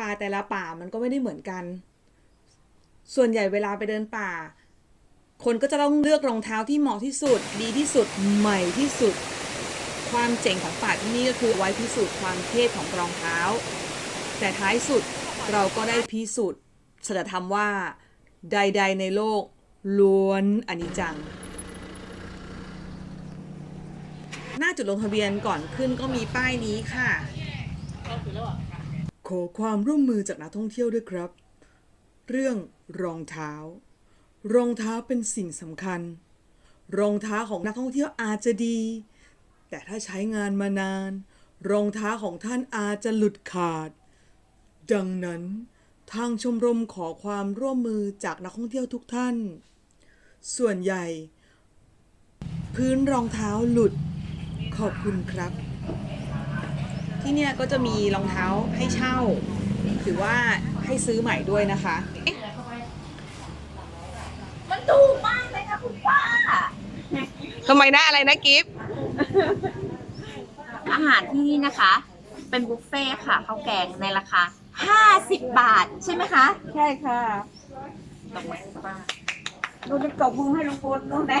ป่าแต่ละป่ามันก็ไม่ได้เหมือนกัน ส่วนใหญ่เวลาไปเดินป่า คนก็จะต้องเลือกรองเท้าที่เหมาะที่สุด ดีที่สุด ใหม่ที่สุด ความเจ๋งของป่าที่นี่ก็คือไว้พิสูจน์ความเทพของรองเท้า แต่ท้ายสุดเราก็ได้พิสูจน์สัจธรรมว่า ใด ๆ ในโลกล้วนอนิจจัง หน้าจุดลงทะเบียนก่อนขึ้นก็มีป้ายนี้ค่ะ ขอความร่วมมือจากนักท่องเที่ยวด้วยครับ เรื่องรองเท้า รองเท้าเป็นสิ่งสำคัญ รองเท้าของนักท่องเที่ยวอาจจะดี แต่ถ้าใช้งานมานาน รองเท้าของท่านอาจจะหลุดขาด ดังนั้นทางชมรมขอความร่วมมือจากนักท่องเที่ยวทุกท่าน ส่วนใหญ่ พื้นรองเท้าหลุด ขอบคุณครับ ที่เนี่ยก็จะมีรองเท้าให้เช่า หรือว่าให้ซื้อใหม่ด้วยนะคะ มันถูกมากเลยค่ะคุณป้า ทำไมนะอะไรนะกิฟอาหารที่นี่นะคะ เป็นบุฟเฟ่ต์ค่ะข้าวแกงในราคา 50 บาทใช่ไหมคะใช่ค่ะ ตรงไหนคุณป้า ดูจะตบมือให้ลุงพลนู่นแหละ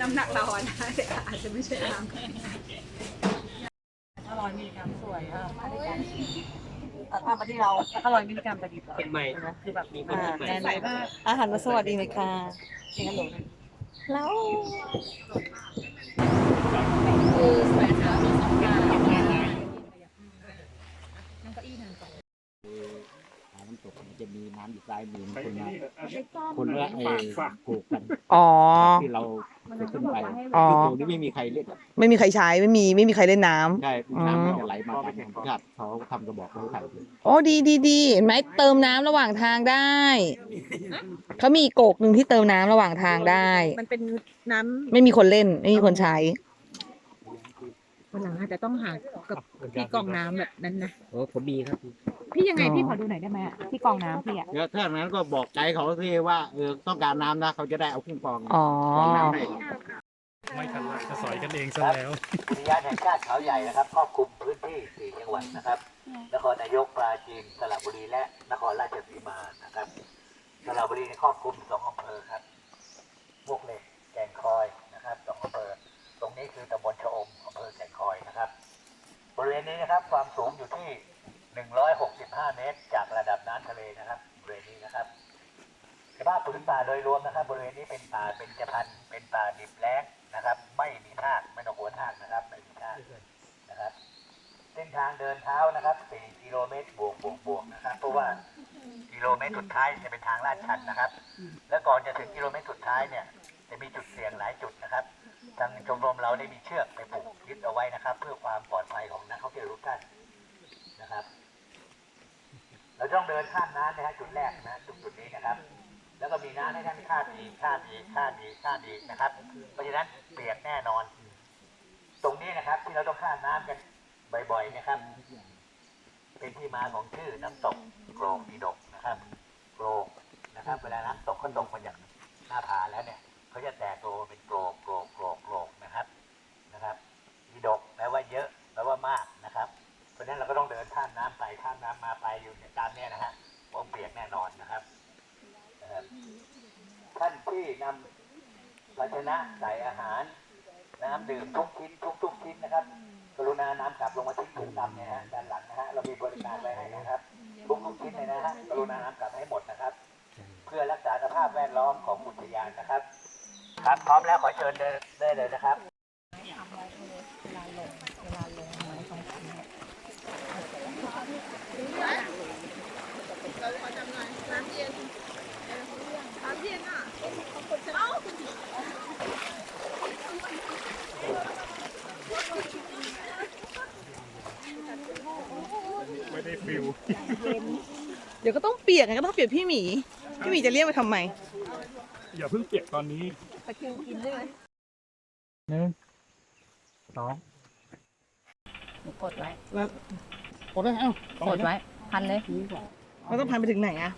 น้ำหนักเราอะนะอาจจะไม่ใช่น้ำอร่อยมิลลิกรัมสวยอะมาด้วยกันทำมาที่เราอร่อยมิลลิกรัมแต่ดีกว่าเป็นใหม่คือแบบมีคนอ่าแน่นมากอาหารมาสวัสดีไหมคะจริงกันหลงแล้ว คือสวยค่ะมีสองอย่าง หาน้ำตกมัน จะมีน้ำอยู่ปลายมือคนละคนละเออปลูกกันอ๋อ ที่เราจะขึ้นไปอ๋อที่ปลูกนี่ไม่มีใครเล่นอะไม่มีใครใช้ไม่มีไม่มีใครเล่นน้ำ ใช่น้ำมันจะไหลมาตามธรรมชาติเขาทำกระบอกไม้ไผ่โอ้ดีดีดีเห็นไหมเติมน้ำระหว่างทางได้ เขามีอีกโกกหนึ่งที่เติมน้ำระหว่างทางได้ มันเป็นน้ไม่มีคนเล่น ไม่มีคนใช้ำ วันหลังอาจจะต้องหากับที่กรองน้ำแบบนั้นนะ โอ้ผมมีครับพี่ยังไงอ๋อ พี่ขอดูหน่อยได้ไหมอะที่กรองน้ำพี่อะแล้วถ้าอย่างนั้นก็บอกใจเขาที่ว่าเออต้องการน้ำนะเขาจะได้เอาขึ้นกรองอ๋อกรองน้ำให้ไม่ทันละจะสอยกันเองซะแล้ว อุทยานแห่งชาติเขาใหญ่นะครับครอบคลุมพื้นที่ 4 จังหวัดนะครับ นครนายกปราจีนสระบุรีและนครราชสีมานะครับสระบุรีในครอบคลุมสองอำเภอครับ นะครับความสูงอยู่ที่ 165 เมตร จากระดับน้ำทะเลนะครับบริเวณนี้นะครับสภาพผืนป่าโดยรวมนะครับ บริเวณนี้เป็นป่าเป็นจพันเป็นป่าดิบแล้งนะครับ ไม่มีทากไม่ต้องกลัวทากนะครับ ไม่มีทากนะครับเส้นทางเดินเท้านะครับ 4 กิโลเมตรบวกบวกบวกนะครับ เพราะว่ากิโลเมตรสุดท้ายจะเป็นทางลาดชันนะครับ และก่อนจะถึงกิโลเมตรสุดท้ายเนี่ย จะมีจุดเสี่ยงหลายจุดนะครับ ทางชมรมเราได้มีเชือกไปผูกยึดเอาไว้นะครับ เพื่อความปลอดภัยของนักท่องเที่ยวทุกท่านนะครับ เราต้องเดินข้ามน้ำนะฮะจุดแรกนะจุดจุดนี้นะครับ แล้วก็มีน้ำให้ท่านข้ามอีข้ามอีข้ามอีข้ามอีนะครับ เพราะฉะนั้นเปียกแน่นอน ตรงนี้นะครับ ที่เราต้องข้ามน้ำกันบ่อย ๆ นะครับ เป็นที่มาของชื่อน้ำตกโกรกดีดกนะครับโกรกนะครับ เวลาน้ำตกเขาตกมาจากหน้าผาแล้วเนี่ยเขาจะแตกตัวเป็นโกรกามน้ำไปข้ามน้ำมาไปอยู่ในตามเนี้ยนะฮะเพราะเปียกแน่นอนนะครับท่านที่นำภาชนะใส่อาหาร น้ำดื่มทุกชิ้นทุกทุกชิ้นนะครับ กรุณานำกลับลงมาทิ้งถุงดำเนี่ยฮะด้านหลังนะฮะเรามีบริการไว้ให้นะครับทุกทุกชิ้นเลยนะฮะกรุณานำกลับให้หมดนะครับ เพื่อรักษาสภาพแวดล้อมของอุทยานนะครับ ครับพร้อมแล้วขอเชิญเดินได้เลยนะครับ เได้ฟิล เดี๋ยวก็ต้องเปียกไงก็ต้องเปียกพี่หมี พี่หมีจะเรียกมาทำไมอย่าเพิ่งเปียกตอนนี้หนึ่งสองกดไว้แล้วกดได้เอ้ากดไว้ พันเลยมันต้องพันไปถึงไหนอะ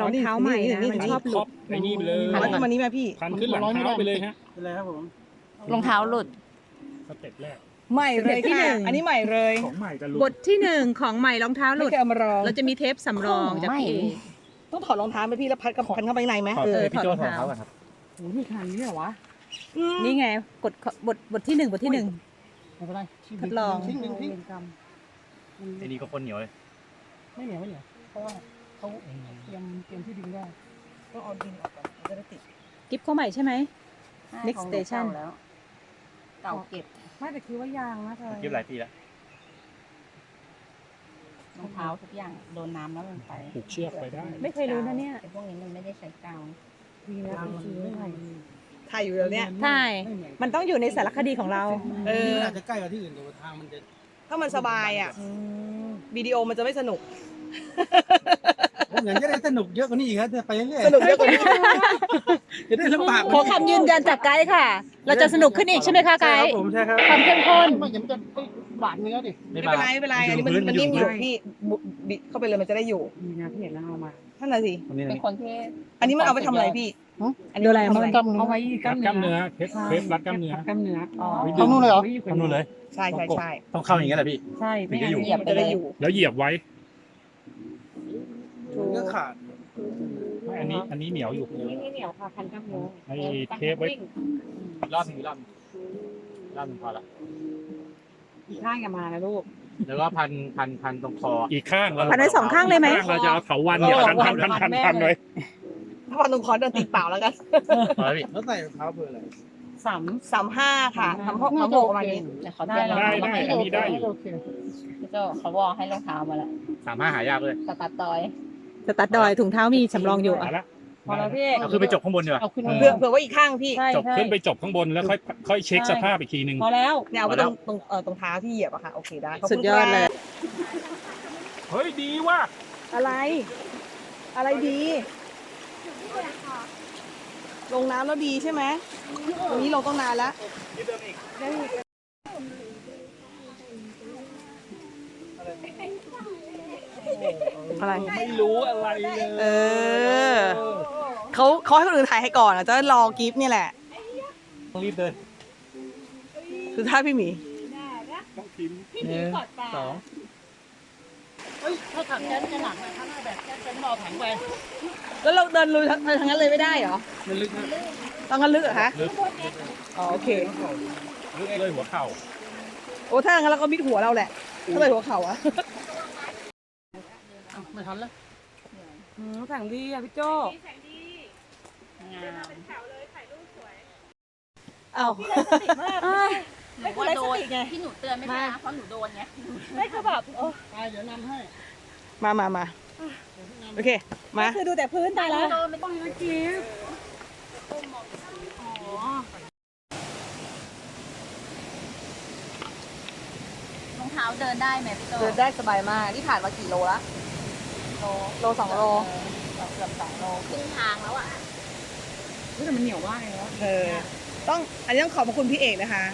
รองเท้าใหม่นะมันชอบหลุดไอ้นี่ไปเลยพันแล้วก็มานี้มาพี่ พันขึ้นหลังเท้าไปเลยฮะรองเท้าหลุดสเต็ปแรก ใหม่เลยที่ค่ะหนึ่งอันนี้ใหม่เลย ของใหม่กับลุบทที่หนึ่งของใหม่รองเท้าหไม่ลุดเคยเอามารองเราจะมีเทปสำรองจากพี่เอ ต้องถอดรองเท้าไปพี่แล้วพัดกับพันเข้าไปข้างในไหมขอเออพี่โจ้ถถออดดรองเขาเท้าก่อนครับอืมนี่ไงกดบทบทที่หนึ่งบทที่หนึ่ง ไม่เป็นไรทดลอง ทิ้งทิ้งทิ้งไอ้นี่ก็คนเหนียวเลยไม่เหนียวไม่เหนียวเพราะว่าเขาเตรียมเตรียมที่ดินได้ต้องเอาดินออกก่อนมันจะได้ติดกิฟต์เข้าใหม่ใช่ไหม Next ของห Station เก่าแล้ว เก่าเก็บ ไม่แต่คือว่ายางนะเธอยืมหลายปีแล้วรองเท้าทุกอย่างโดนน้ำแล้วมันไปผูกเชือกไปได้ ไม่เคยรู้นะเนี่ยไอ้พวกนี้มันไม่ได้ใช้กาวถ่ายอยู่แล้วเนี่ยใช่มันต้องอยู่ในสารคดีของเรา เอออาจจะใกล้กว่าที่อื่นแต่ว่าทางมันจะถ้ามันสบายอะวิดีโอมันจะไม่สนุก เหมือนจะได้สนุกเยอะกว่านี้อีกครับจะไปเรื่อยสนุกเยอะกว่านี้จะได้ลำบากขอคำยืนยันจากไกด์ค่ะ เราจะสนุกขึ้นอีกใช่ไหมคะไกใช่ครับด์ผมใช่ครับความเข้มข้นไม่จะมันจะหวานเนื้อดิไม่เป็นไรไม่เป็นไรอันนี้มันมันนิ่มอยู่พี่บุบิดเข้าไปเลยมันจะได้อยู่ดีนะที่เห็นแล้วเอามาท่านน่ะสิตรงนี้ตรงเป็นนี้คนที่อันนี้มันเอาไปทำอะไรพี่อันนี้ดูอะไรทำอะไรเอาไว้รัดกล้ามเนื้อเทปเทปรัดกล้ามเนื้อกล้ามเนื้ออ๋อทำนู่นเลยเหรอทำนู่นเลยใช่ใช่ใช่ต้องเข้าอย่างเงี้ยแหละพี่ใช่ถึงจะอยู่เหยียบมันไปจะเลได้ยอยู่ แล้วเหยียบไว้ มันก็ขาดไม่อันนี้อันนี้เหนียวอยู่นี่เหนียวค่ะพันกล้ามเนื้อไอ้เทปไว้ รอบหนึงรอบหนึ่งรอบหนึงพอละอีกข้างอย่ามานะลูก แล้วก็พันพันพันตรงคอ อีกข้างเราพันไว้สองข้างเลยไหมข้างเราจะเอาเถาวันเนี่ยพันพันพันพันพันไว้ถ้าพันตรงคอเดินตีเปล่าแล้วกันพอแล้วพี่แล้วใส่รองเท้าเบอร์อะไรสามสามห้าค่ะทำพวกทำพวกประมาณนี้แต่เขาเตือนเราได้มาได้ให้อันนี้ได้อยู่พี่โจเขาบอกให้รองเท้ามาแล้วสามห้าหายากเลยสตาร์ทดอย สตัดดอยถุงเท้ามีสำรองอยู่มาอะ ละพอแล้วพี่ เอาขึ้นไปจบข้างบนดีกว่าเอาขึ้นเผื่อเผื่อไว้อีกข้างพี่ใช่จบใช่ ขึ้นไปจบข้างบนแล้วค่อยค่อยเช็คสภาพอีกทีหนึ่ง พอแล้ว เนี่ยเอาไปตรงตรงเอ่อตรงเท้าที่เหยียบอะค่ะ โอเคได้ขบสุคุดณยอดครับเลยเฮ้ยดีว่ะอะไร อะไรดี ลงน้ำแล้วดีใช่ไหมตรงนี้ลงต้องนานแล้ว อะไร ไม่รู้อะไรเลยเออ เขาเขาให้คนอื่นถ่ายให้ก่อนอะจะรอกิฟต์เนี่ยแหละ ต้องรีบเดินคือท่าพี่หมีต้องพิมพ์หนึ่งสองเฮ้ยถ้าถังแก๊สจะหนักนะถ้าหน้าแบบแก๊สจะไม่เอาถังไปแล้วเราเดินลุยทางนั้นเลยไม่ได้เหรอมันลึกนะต้องงั้นลึกเหรอคะลึกอ๋อโอเคลึกเลยหัวเข่าโอ้ถ้าอย่างนั้นเราก็มิดหัวเราแหละถ้าเลยหัวเข่าอะ ไม่ทันแล้วแข่งดีอะพี่โจงามเอ้าหนูว่าโดนที่หนูเตือนไม่ใช่นะเพราะหนูโดนไงไปเดี๋ยวนำให้มามามาโอเค มาคือดูแต่พื้นตายแล้วโดนไม่ต้องมาจีบรองเท้าเดินได้ไหมพี่โจเดินได้สบายมาก นี่ผ่านมากี่โลละ โลโลสองโลเกือบสองโลครึ่งทางแล้วอะแต่มันเหนียวมากเลยนะเออ ต้องอันนี้ต้องขอบพระคุณพี่เอกนะคะ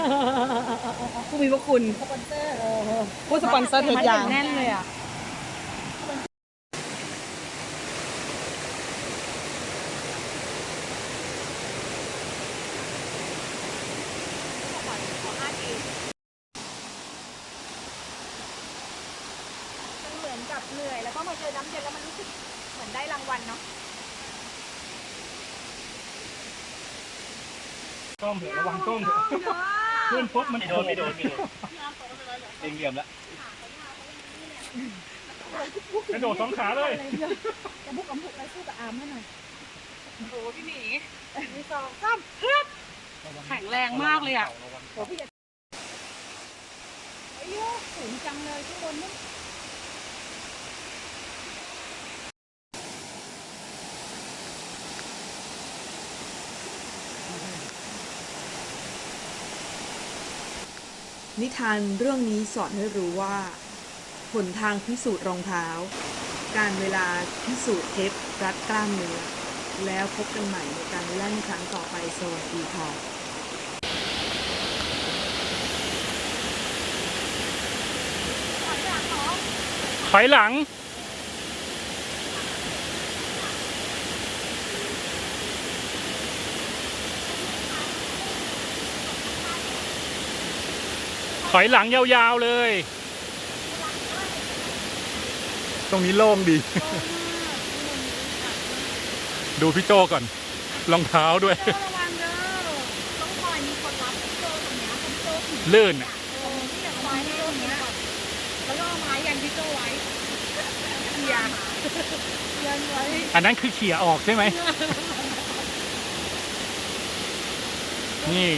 ผู้มีพระคุณสปอนเซอร์ผู้สปอนเซอร์ทุกอย่าง แน่นเลยอะ เหมือนกับเหนื่อย แล้วก็มาเจอน้ำเย็นแล้วมันรู้สึกเหมือนได้รางวัลเนาะกล้องเถอะระวังกล้องเถอะขึ้นปุ๊บมันไม่โดนไม่โดนไม่โดนเองเหลี่ยมแล้วกระโดดสองขาเลยแข็งแรงมากเลยอะนิ นิทานเรื่องนี้สอนให้รู้ว่าผลทางพิสูจน์รองเท้า การเวลาพิสูจน์เทปรัดกล้ามเนื้อ แล้วพบกันใหม่ในการแล่นครั้งต่อไปสวัสดีค่ะถอยหลัง อยหลังยาวๆเลย ตรงนี้โล่งดี ดูพี่โจก่อน รองเท้าด้วย ระวังเด้อต้องคอยมีคนรับโจตรงเนี้ยคนโจผีลื่นอะตรงที่อย่างไว้โจเนี้ยแล้วก็เอาไม้ยันพี่โจไว้เขี่ยยันไว้ อันนั้นคือเขี่ยออกใช่ไหม นี่